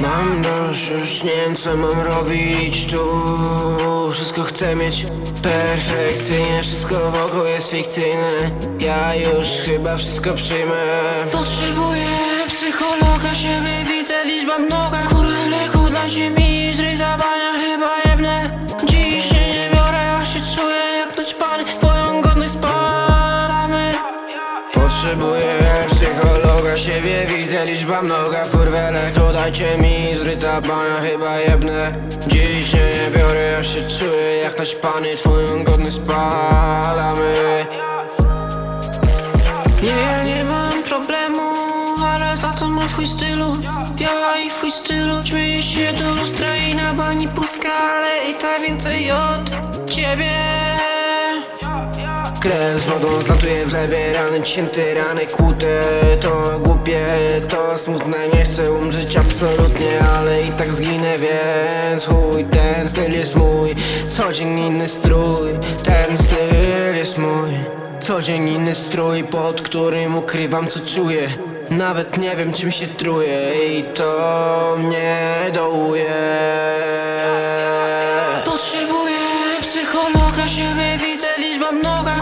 Mam dość, już nie wiem co mam robić tu. Wszystko chcę mieć perfekcyjnie Wszystko wokół jest fikcyjne. Ja już chyba wszystko przyjmę. Potrzebuję psychologa, siebie widzę, liczba mnoga Kurwa, leku dla ziemi, zrytowania chyba jebne Dziś się nie biorę, a się czuję jak naćpany Twoją godność spalamy. Potrzebuję psychologa, siebie widzę, liczba mnoga Furwelek, to dajcie mi zryta bania, chyba jebnę. Dziś nie, biorę, ja się czuję jak naćpany Twoją godność spalamy. Nie, ja nie mam problemu, ale za to mam twój stylu. Ja i twój stylu, śmieję się do lustra i na bani pustka Ale i tak więcej od ciebie grę z wodą Zlatuję w lewie rany, cięty rany kłute To głupie, to smutne Nie chcę umrzeć absolutnie, ale i tak zginę Więc chuj, ten styl jest mój. Co dzień inny strój Ten styl jest mój. Co dzień inny strój, pod którym ukrywam co czuję. Nawet nie wiem czym się truję i to mnie dołuje. Potrzebuję psychologa, siebie widzę liczba mnoga